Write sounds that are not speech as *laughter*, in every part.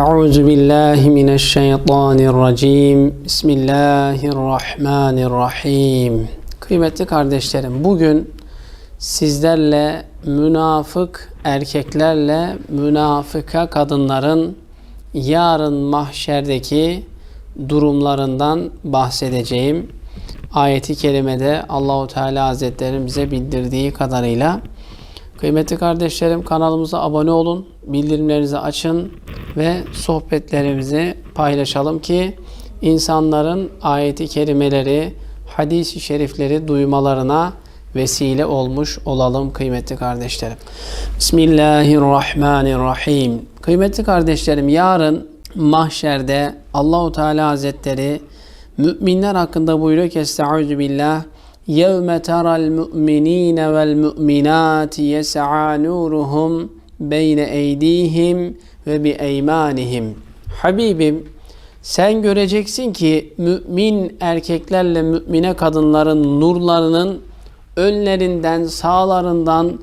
أعوذ بالله من الشيطان الرجيم بسم الله الرحمن الرحيم Kıymetli kardeşlerim bugün sizlerle münafık erkeklerle münafıka kadınların yarın mahşerdeki durumlarından bahsedeceğim. Ayeti kerimede Allahu Teala Hazretleri bize bildirdiği kadarıyla Kıymetli kardeşlerim kanalımıza abone olun, bildirimlerinizi açın ve sohbetlerimizi paylaşalım ki insanların ayeti kerimeleri, hadis-i şerifleri duymalarına vesile olmuş olalım kıymetli kardeşlerim. Bismillahirrahmanirrahim. Kıymetli kardeşlerim yarın mahşerde Allahu Teala Hazretleri müminler hakkında buyuruyor ki Estaizu billah يَوْمَ تَرَى الْمُؤْمِنِينَ وَالْمُؤْمِنَاتِ يَسَعَى نُورُهُمْ beyne eydihim ve bi eymanihim. Habibim sen göreceksin ki mümin erkeklerle mümine kadınların nurlarının önlerinden, sağlarından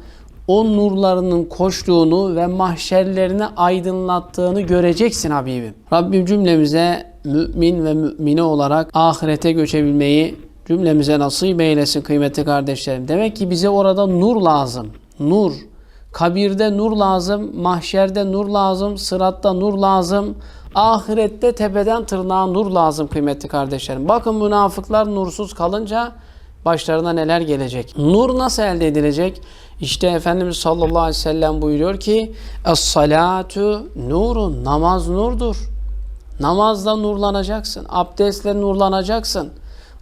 o nurlarının koştuğunu ve mahşerlerini aydınlattığını göreceksin Habibim. Rabbim cümlemize mümin ve mümine olarak ahirete göçebilmeyi cümlemize nasip eylesin kıymetli kardeşlerim. Demek ki bize orada nur lazım. Nur, Kabirde nur lazım, mahşerde nur lazım, sıratta nur lazım, ahirette tepeden tırnağa nur lazım kıymetli kardeşlerim. Bakın münafıklar nursuz kalınca başlarına neler gelecek. Nur nasıl elde edilecek? İşte Efendimiz sallallahu aleyhi ve sellem buyuruyor ki Es-salatu nurun. Namaz nurdur. Namazla nurlanacaksın. Abdestle nurlanacaksın.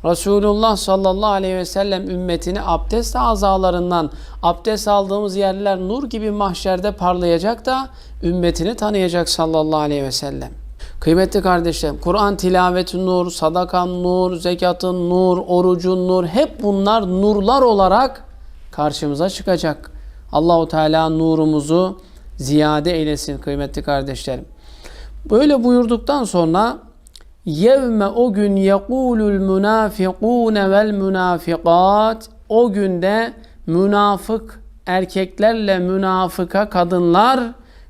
Resulullah sallallahu aleyhi ve sellem ümmetini abdest azalarından abdest aldığımız yerler nur gibi mahşerde parlayacak da ümmetini tanıyacak sallallahu aleyhi ve sellem. Kıymetli kardeşlerim, Kur'an tilaveti nur, sadakan nur, zekatın nur, orucun nur, hep bunlar nurlar olarak karşımıza çıkacak. Allahu Teala nurumuzu ziyade eylesin kıymetli kardeşlerim. Böyle buyurduktan sonra Yevme o gün yekulul münafikune vel münafikat o günde münafık erkeklerle münafıka kadınlar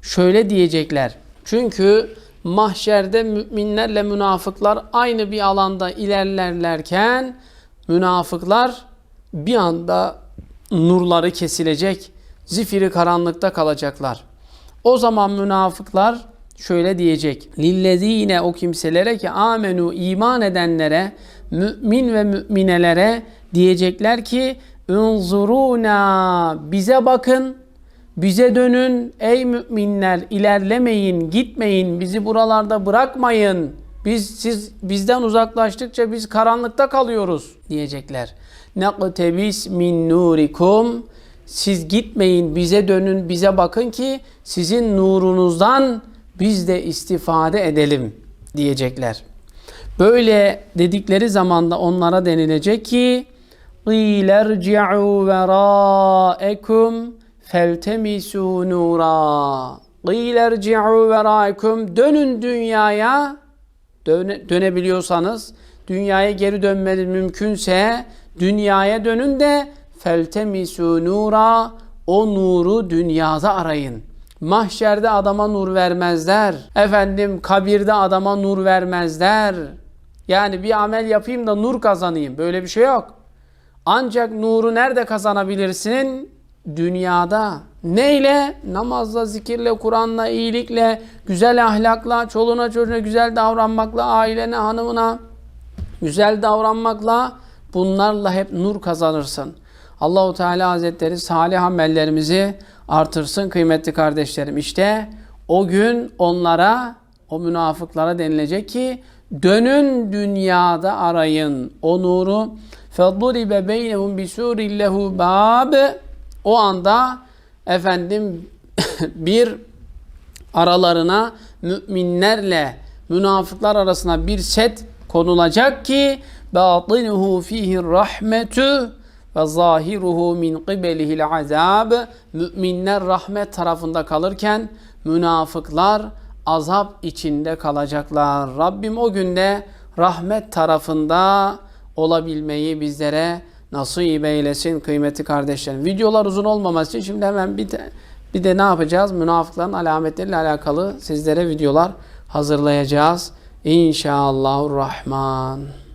şöyle diyecekler. Çünkü mahşerde müminlerle münafıklar aynı bir alanda ilerlerlerken münafıklar bir anda nurları kesilecek, zifiri karanlıkta kalacaklar. O zaman münafıklar şöyle diyecek. Lillezine o kimselere ki amenu iman edenlere, mümin ve müminelere diyecekler ki unzuruna bize bakın, bize dönün ey müminler ilerlemeyin, gitmeyin, bizi buralarda bırakmayın. Biz siz bizden uzaklaştıkça biz karanlıkta kalıyoruz diyecekler. Naqtebis min nurikum siz gitmeyin bize dönün bize bakın ki sizin nurunuzdan biz de istifade edelim diyecekler. Böyle dedikleri zamanda onlara denilecek ki قِيلَ ارْجِعُوا وَرَاءَكُمْ فَالْتَمِسُوا نُورًا قِيلَ ارْجِعُوا وَرَاءَكُمْ Dönün dünyaya döne, dönebiliyorsanız dünyaya geri dönmeniz mümkünse dünyaya dönün de feltemisu nura o nuru dünyada arayın. Mahşerde adama nur vermezler. Efendim kabirde adama nur vermezler. Yani bir amel yapayım da nur kazanayım. Böyle bir şey yok. Ancak nuru nerede kazanabilirsin? Dünyada. Neyle? Namazla, zikirle, Kur'an'la, iyilikle, güzel ahlakla, çoluğuna çocuğuna güzel davranmakla, ailene, hanımına güzel davranmakla bunlarla hep nur kazanırsın. Allahu Teala Hazretleri salih amellerimizi artırsın kıymetli kardeşlerim. İşte o gün onlara, o münafıklara denilecek ki dönün dünyada arayın o nuru. فَضُرِبَ بَيْنَهُمْ بِسُورٍ لَهُ بَابٍ O anda efendim *laughs* bir aralarına müminlerle münafıklar arasına bir set konulacak ki بَاطِنُهُ ف۪يهِ الرَّحْمَةُ ve zahiruhu min qibelihil azab müminler rahmet tarafında kalırken münafıklar azap içinde kalacaklar. Rabbim o günde rahmet tarafında olabilmeyi bizlere nasip eylesin kıymetli kardeşlerim. Videolar uzun olmaması için şimdi hemen bir Bir de ne yapacağız? Münafıkların alametleriyle alakalı sizlere videolar hazırlayacağız. İnşallahurrahman.